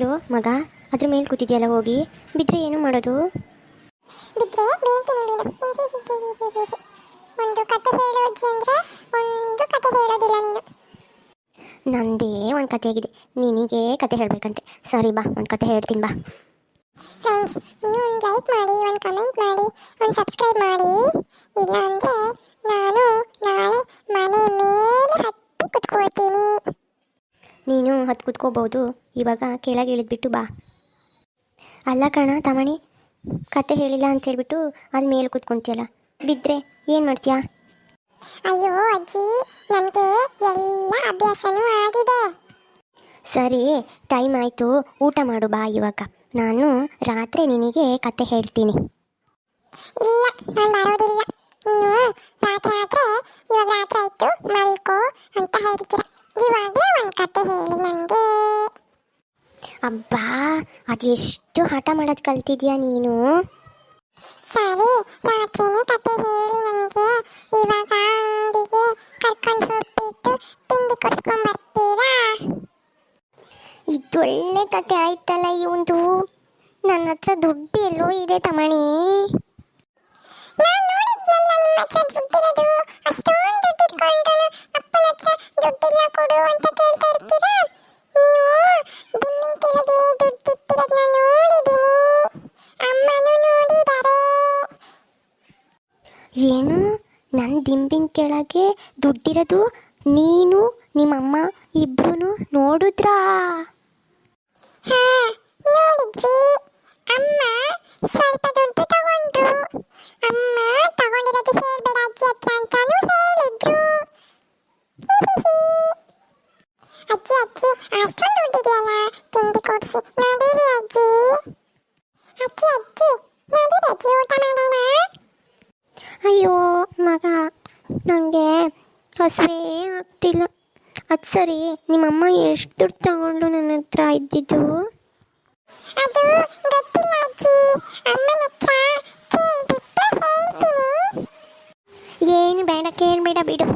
Low ಮಗ ಅದ್ರ ಮೇಲೆ ಕೂತಿದ್ಯಲ್ಲ ಹೋಗಿ. ಬಿದ್ರೆ ಏನು ಮಾಡೋದು? ಬಿದ್ರೆ ಬೀಳ್ತೀನಿ ನೀನು ಒಂದು ಕತೆ ಹೇಳು ಅಜ್ಜಿ ಅಂದ್ರೆ ಒಂದು ಕತೆ ಹೇಳೋದಿಲ್ಲ ನೀನು. ನಂದೇ ಒಂದು ಕತೆ ಆಗಿದೆ. ನಿನಗೆ ಕತೆ ಹೇಳಬೇಕಂತೆ. ಸರಿ ಬಾ ಒಂದು ಕತೆ ಹೇಳ್ತೀನಿ ಬಾ. ಫ್ರೆಂಡ್ಸ್ ನೀವು ಒಂದು ಲೈಕ್ ಮಾಡಿ ಒಂದು ಕಮೆಂಟ್ ಮಾಡಿ ಒಂದು ಸಬ್ಸ್ಕ್ರೈಬ್ ಮಾಡಿ. ಇಲ್ಲ ಅಂದರೆ ನಾನು ನಾಳೆ ಮನೆ ಮೇಲೆ ಹತ್ತಿ ಕುತ್ಕೊಳ್ತೀನಿ ನೀನು ಹತ್ತು ಕುತ್ಕೋಬೋದು ಇವಾಗ ಕೆಳಗೆ ಇಳಿದ್ಬಿಟ್ಟು ಬಾ. ಅಲ್ಲ ಕಣ ತಮಣಿ ಕತೆ ಹೇಳಿಲ್ಲ ಅಂತ ಹೇಳ್ಬಿಟ್ಟು ಅಲ್ಲಿ ಮೇಲೆ ಕೂತ್ಕೊಂತೀಯಲ್ಲ. ಬಿದ್ದರೆ ಏನು ಮಾಡ್ತೀಯಾ? ಅಯ್ಯೋ ಅಜ್ಜಿ ನನಗೆ ಎಲ್ಲ ಅಭ್ಯಾಸನೂ ಆಗಿದೆ. ಸರಿ ಟೈಮ್ ಆಯಿತು. ಊಟ ಮಾಡು ಬಾ ಇವಾಗ. ನಾನು ರಾತ್ರಿ ನಿನಗೆ ಕತೆ ಹೇಳ್ತೀನಿ. ಇಲ್ಲ ನಾನು ಬರೋದಿಲ್ಲ ನೀವು ರಾತ್ರಿ ಆದ್ರೆ ಇವಾಗ ರಾತ್ರಿ ಆಯ್ತು ಮಲ್ಕೋ ಅಂತ ಹೇಳ್ತೀರ ಇವಾಗಲೇ ಒಂದು ಕತೆ ಹೇಳಿ ನನಗೆ ಅಬ್ಬಾ ಅದೆಷ್ಟು ಹಠ ಮಾಡೋದು ಕಲ್ತಿದ್ಯಾ ನೀನು? ಸರಿ ರಾತ್ರಿನೇ ಕತೆ ಹೇಳಿ ನನಗೆ ಇವಾಗ ಅಂಗಡಿಗೆ ಕರ್ಕೊಂಡು ಹೋಗ್ಬಿಟ್ಟು ತಿಂಡಿ ಕೊಡ್ಸ್ಕೊಂಡ್ ಬರ್ತೀರಾ ಇದೊಳ್ಳೆ ಕತೆ ಆಯ್ತಲ್ಲ ಇವಂದು ನನ್ನ ಹತ್ರ ದುಡ್ಡು ಎಲ್ಲೋ ಇದೆ ತಮಣಿ. ನಾನು ನೋಡಿದ್ನಲ್ಲ ನಿಮ್ಮ ಹತ್ರ ದುಡ್ಡಿರೋದು. ಏನು? ನನ್ನ ದಿಂಬಿನ ಕೆಳಗೆ ದುಡ್ಡಿರೋದು ನೀನು, ನಿಮ್ಮಮ್ಮ ಇಬ್ಬರೂ ನೋಡಿದ್ರಾ? ಅಮ್ಮ ಸ್ವಲ್ಪ ತಗೊಂಡ್ರು. ಅಮ್ಮ ತಗೊಂಡಿರೋದು ಹೇಳ್ಬೇಡ ಅಜ್ಜಿ ಹತ್ರ ಅಂತಾನು ಹೇಳಿದ್ರು. ಅಜ್ಜಿ, ಅಷ್ಟೊಂದು ದುಡ್ಡಿದೆಯಲ್ಲ? ತಿಂಡಿ ಕೊಡ್ಸಿ ನಡೀರಿ ಅಜ್ಜಿ ಅಜ್ಜಿ ಅಜ್ಜಿ ನಡೀರಿ ಅಜ್ಜಿ ಊಟ ಮಾಡೋಣ ಅಯ್ಯೋ ಮಗ ನನಗೆ ಹಸುವೇ ಆಗ್ತಿಲ್ಲ. ಅದು ಸರಿ ನಿಮ್ಮಮ್ಮ ಎಷ್ಟು ದುಡ್ಡು ತಗೊಂಡು ನನ್ನ ಹತ್ರ ಇದ್ದಿದ್ದು? ಅದು ಗೊತ್ತಿಲ್ಲ ಅಜ್ಜಿ. ಅಮ್ಮನ ಹತ್ರ ಕೇಳ್ಬಿಟ್ಟು ಹೇಳ್ತೀನಿ. ಏನು ಬೇಡ ಕೇಳಬೇಡ ಬಿಡು.